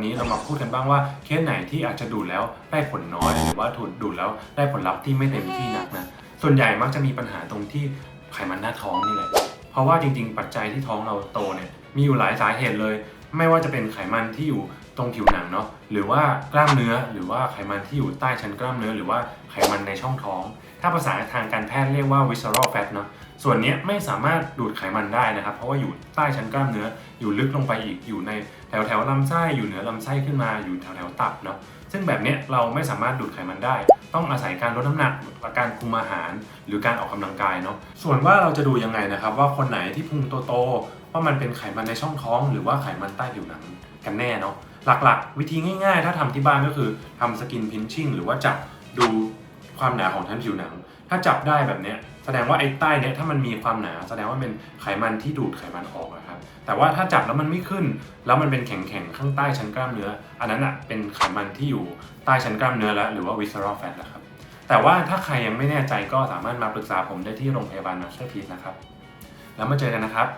วันนี้เรามาพูดกันบ้างว่าเคสไหนที่อาจจะดูดแล้วได้ผลน้อยหรือว่าถูกดูดแล้วได้ผลลัพธ์ที่ไม่เต็มที่นักนะส่วนใหญ่มักจะมีปัญหาตรงที่ไขมันหน้าท้องนี่แหละเพราะว่าจริง ๆ ปัจจัยที่ท้องเราโตเนี่ยมีอยู่หลายสาเหตุเลย ไม่ว่าจะเป็นไขมันที่อยู่ ตรงผิวหนังเนาะหรือว่ากล้ามเนื้อหรือว่าไขมันที่อยู่ใต้ชั้นกล้ามเนื้อ หรือว่าไขมันในช่องท้อง ถ้าภาษาทางการแพทย์เรียกว่า visceral fat เนาะส่วนนี้ไม่สามารถดูดไขมันได้นะครับ เพราะว่าอยู่ใต้ชั้นกล้ามเนื้ออยู่ลึกลงไปอีกอยู่ในแถวแถวลำไส้อยู่เหนือลำไส้ขึ้นมาอยู่แถวแถวตับเนาะซึ่งแบบนี้เราไม่สามารถดูดไขมันได้ ต้องอาศัยการลดน้ำหนักการคุมอาหาร หรือการออกกำลังกายเนาะส่วนว่าเราจะดูยังไงนะครับ ว่าคนไหนที่พุงโตๆว่ามันเป็นไขมันในช่องท้อง หรือว่าไขมันใต้ผิวหนังกันแน่เนาะ หลักๆ วิธีง่ายๆ ถ้าทำที่บ้านก็คือทำสกินพินชิ่งหรือว่าจับดูความหนาของชั้นผิวหนัง ถ้าจับได้แบบเนี้ยแสดงว่าไอ้ใต้เนี้ยถ้ามันมีความหนา แสดงว่าเป็นไขมันที่ดูดไขมันออกนะครับแต่ว่าถ้าจับแล้วมันไม่ขึ้น แล้วมันเป็นแข็งๆข้างใต้ชั้นกล้ามเนื้อ อันนั้นอะเป็นไขมันที่อยู่ใต้ชั้นกล้ามเนื้อแล้วหรือว่า visceral fat แล้วครับแต่ว่าถ้าใครยังไม่แน่ใจก็สามารถมาปรึกษาผมได้ที่โรงพยาบาลมาสเตอร์พีซนะครับแล้วมาเจอกันนะครับ